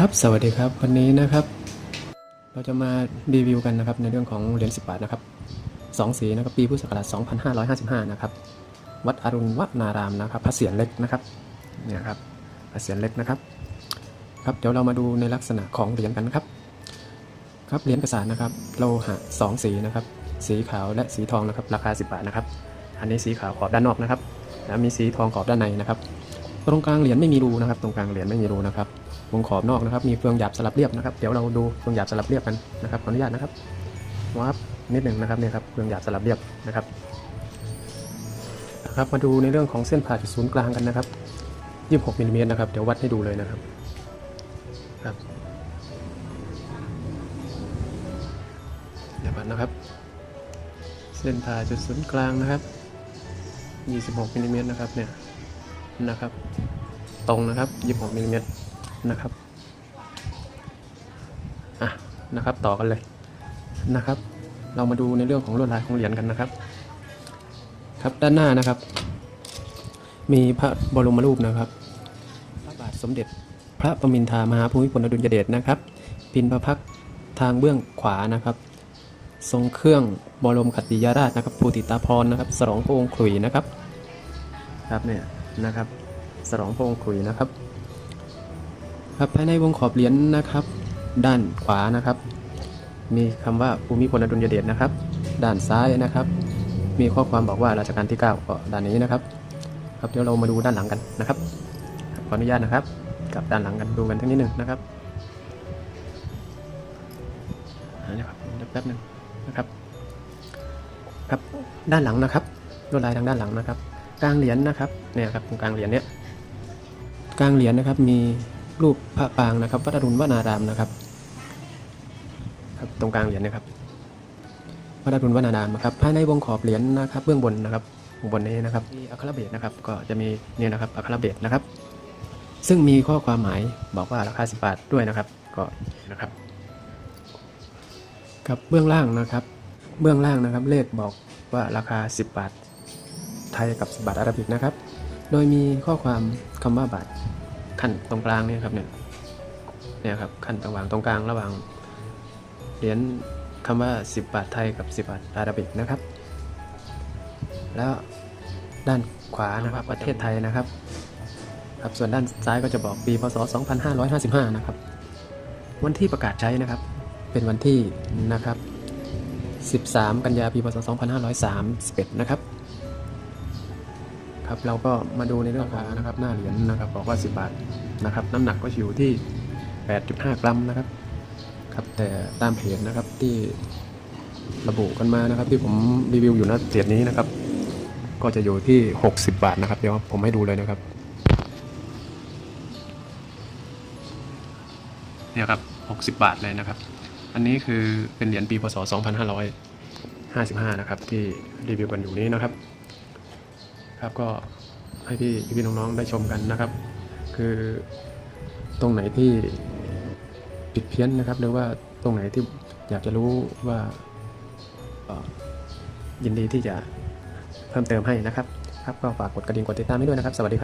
ครับ สวัสดีครับ วันนี้นะครับ เราจะมารีวิวกันนะครับในเรื่องของเหรียญ10 บาทนะครับสองสีนะครับปีพุทธศักราช2555 นะครับ วัดอรุณวนารามนะครับพระเศียรเล็กนะครับเนี่ยครับพระเศียรเล็กนะครับ ครับเดี๋ยวเรามาดูในลักษณะของเหรียญกันนะครับ ครับเหรียญกระสานนะครับโลหะสองสีนะครับ สีขาวและสีทองนะครับราคา 10 บาทนะครับ อันนี้สีขาวขอบด้านนอกนะครับแล้วมีสีทองขอบด้านในนะครับ ตรงกลางเหรียญไม่มีรูนะครับ ตรงกลางเหรียญไม่มีรูนะครับ วงขอบนอกนะครับ มีเฟืองหยาบสลับเรียบนะครับ เดี๋ยวเราดูเฟืองหยาบสลับเรียบกันนะครับ ขออนุญาตนะครับวับนิดหนึ่งนะครับเนี่ยครับเฟืองหยาบสลับเรียบนะครับนะครับ มาดูในเรื่องของเส้นผ่าจุดศูนย์กลางกันนะครับ 26มิลลิเมตรนะครับ เดี๋ยววัดให้ดูเลยนะครับครับเดี๋ยววัดนะครับ เส้นผ่าจุดศูนย์กลางนะครับ 26มิลลิเมตรนะครับเนี่ยนะครับ ตรงนะครับ 26มิลลิเมตร นะครับอะนะครับต่อกันเลยนะครับ เรามาดูในเรื่องของลวดลายของเหรียญกันนะครับ ครับด้านหน้านะครับ มีพระบรมรูปนะครับ พระบาทสมเด็จพระประมินทามหาภูมิพลอดุลยเดชนะครับปินพระพักทางเบื้องขวานะครับ ทรงเครื่องบรมขติยราชนะครับภูติตาพรนะครับ สรองพระองค์ขลุยนะครับ ครับเนี่ยนะครับ สรองพระองค์ขลุยนะครับ ครับภายในวงขอบเหรียญนะครับ ด้านขวานะครับ มีคำว่าภูมิพลอดุลยเดชนะครับ ด้านซ้ายนะครับ มีข้อความบอกว่ารัชกาลที่ 9 ก็ด้านนี้นะครับ ครับเดี๋ยวเรามาดูด้านหลังกันนะครับขออนุญาตนะครับกับด้านหลังกันดูกันทั้งนิดหนึ่งนะครับอ่าเดี๋ยวครับแป๊บหนึงนะครับครับด้านหลังนะครับลวดลายทางด้านหลังนะครับ กลางเหรียญนะครับเนี่ยครับตรงกลางเหรียญเนี้ยกลางเหรียญนะครับมี รูปพระปางนะครับวัดอรุณวนารามนะครับครับ ตรงกลางเหรียญนะครับวัดอรุณวนารามนะครับภายในวงขอบเหรียญนะครับ เบื้องบนนะครับบนนี้นะครับมีอัครเบศนะครับ ก็จะมีเนี่ยนะครับอัครเบศนะครับ ซึ่งมีข้อความหมายบอกว่าราคา10บาทด้วยนะครับ ก็นะครับครับเบื้องล่างนะครับ เบื้องล่างนะครับ เลขบอกว่าราคา 10 บาทไทยกับ 10 บาทอาราบิกนะครับ โดยมีข้อความคำว่าบาท ขั้นตรงกลางเนี่ยครับเนี่ยเนี่ยครับขั้นตรงกลางตรงกลางระหว่างเหรียญคำว่า 10 บาทไทยกับ 10 บาทอาราบิกนะครับ แล้วด้านขวานะครับประเทศไทยนะครับครับส่วนด้านซ้ายก็จะบอกปีพศ 2555 นะครับ วันที่ประกาศใช้นะครับ เป็นวันที่นะครับ 13 กันยาปีพศ 2531 นะครับ ครับเราก็มาดูในเรื่องของนะครับหน้าเหรียญนะครับบอกว่า 10 บาทนะครับน้ำหนักก็อยู่ที่ 8.5 กรัมนะครับครับแต่ตามเพจนะครับที่ระบุกันมานะครับ ที่ผมรีวิวอยู่นะเหรียญนี้นะครับ ก็จะอยู่ที่ 60 บาทนะครับเดี๋ยวผมให้ดูเลยนะครับเนี่ยครับ 60 บาทเลยนะครับ อันนี้คือเป็นเหรียญปีพศ 2555 นะครับ ที่รีวิวกันอยู่นี้นะครับ ครับก็ให้พี่พี่น้องๆได้ชมกันนะครับ คือตรงไหนที่ผิดเพี้ยนนะครับ หรือว่าตรงไหนที่อยากจะรู้ว่ายินดีที่จะเพิ่มเติมให้นะครับ ครับก็ฝากกดกระดิ่งกดติดตามให้ด้วยนะครับ สวัสดีครับ